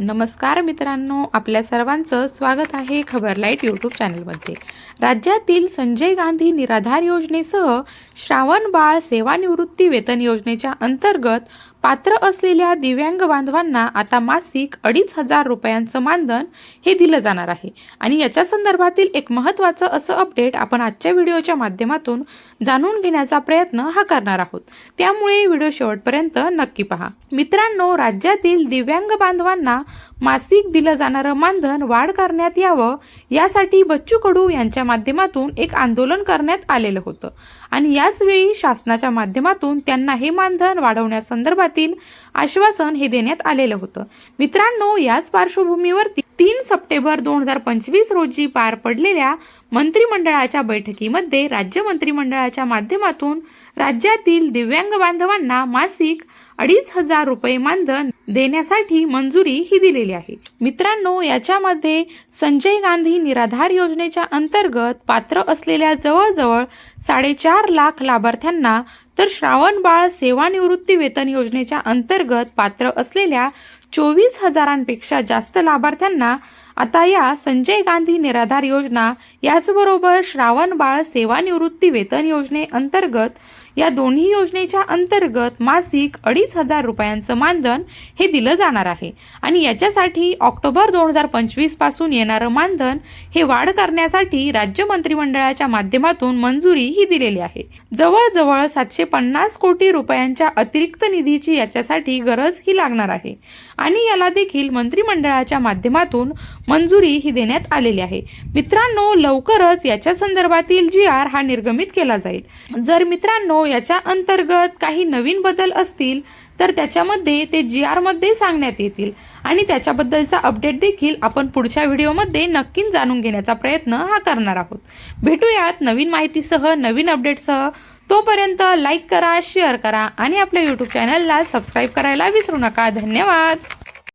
नमस्कार मित्रांनो आपल्या सर्वांचं स्वागत आहे खबर लाइट यूट्यूब चॅनलमध्ये. राज्यातील संजय गांधी निराधार योजनेसह श्रावण बाळ सेवानिवृत्ती वेतन योजनेच्या अंतर्गत पात्र असलेल्या दिव्यांग बांधवांना आता मासिक अडीच हजार रुपयांचं मानधन हे दिलं जाणार आहे. आणि याच्या संदर्भातील एक महत्त्वाचं असं अपडेट आपण आजच्या व्हिडिओच्या माध्यमातून जाणून घेण्याचा प्रयत्न हा करणार आहोत. त्यामुळे व्हिडिओ शेवटपर्यंत नक्की पहा. मित्रांनो राज्यातील दिव्यांग बांधवांना मासिक दिलं जाणारं मानधन वाढ करण्यात यावं यासाठी बच्चू कडू यांच्या माध्यमातून एक आंदोलन करण्यात आलेलं होतं. आणि याचवेळी शासनाच्या माध्यमातून त्यांना हे मानधन वाढवण्यासंदर्भातील आश्वासन हे देण्यात आलेलं होतं. मित्रांनो याच पार्श्वभूमीवरती तीन सप्टेंबर दोन हजार पंचवीस रोजी पार पडलेल्या मंत्रिमंडळाच्या बैठकीमध्ये राज्य मंत्रिमंडळाच्या माध्यमातून राज्यातील दिव्यांग बांधवांना मासिक अडीच हजार रुपये मानधन देण्यासाठी मंजुरी ही दिलेली आहे. मित्रांनो याच्यामध्ये संजय गांधी निराधार योजनेच्या अंतर्गत पात्र असलेल्या जवळजवळ साडेचार लाख लाभार्थ्यांना तर श्रावण बाळ सेवानिवृत्ती वेतन योजनेच्या अंतर्गत पात्र असलेल्या चोवीस हजारांपेक्षा जास्त लाभार्थ्यांना आता या संजय गांधी निराधार योजना याचबरोबर श्रावण बाळ सेवानिवृत्ती वेतन योजनेअंतर्गत या दोन्ही योजनेच्या अंतर्गत मासिक अडीच हजार रुपयांचं मानधन हे दिलं जाणार आहे. आणि याच्यासाठी ऑक्टोबर दोन हजार पंचवीसपासून येणारं मानधन हे वाढ करण्यासाठी राज्य मंत्रिमंडळाच्या माध्यमातून मंजुरी ही दिलेली आहे. जवळजवळ सातशे पन्नास कोटी रुपयांच्या अतिरिक्त निधीची याच्यासाठी गरज ही लागणार आहे. आणि याला देखील मंत्रिमंडळाच्या माध्यमातून मंजुरी ही देण्यात आलेली आहे. मित्रांनो लवकरच याच्या संदर्भातील जी आर हा निर्गमित केला जाईल. जर मित्रांनो याच्या अंतर्गत काही नवीन बदल असतील तर त्याच्यामध्ये ते जी आरमध्ये सांगण्यात येतील. आणि त्याच्याबद्दलचा अपडेट देखील आपण पुढच्या व्हिडिओमध्ये नक्कीच जाणून घेण्याचा प्रयत्न हा करणार आहोत. भेटूयात नवीन माहितीसह नवीन अपडेटसह तोपर्यंत लाईक करा शेअर करा आणि आपल्या यूट्यूब चॅनलला सबस्क्राईब करायला विसरू नका. धन्यवाद!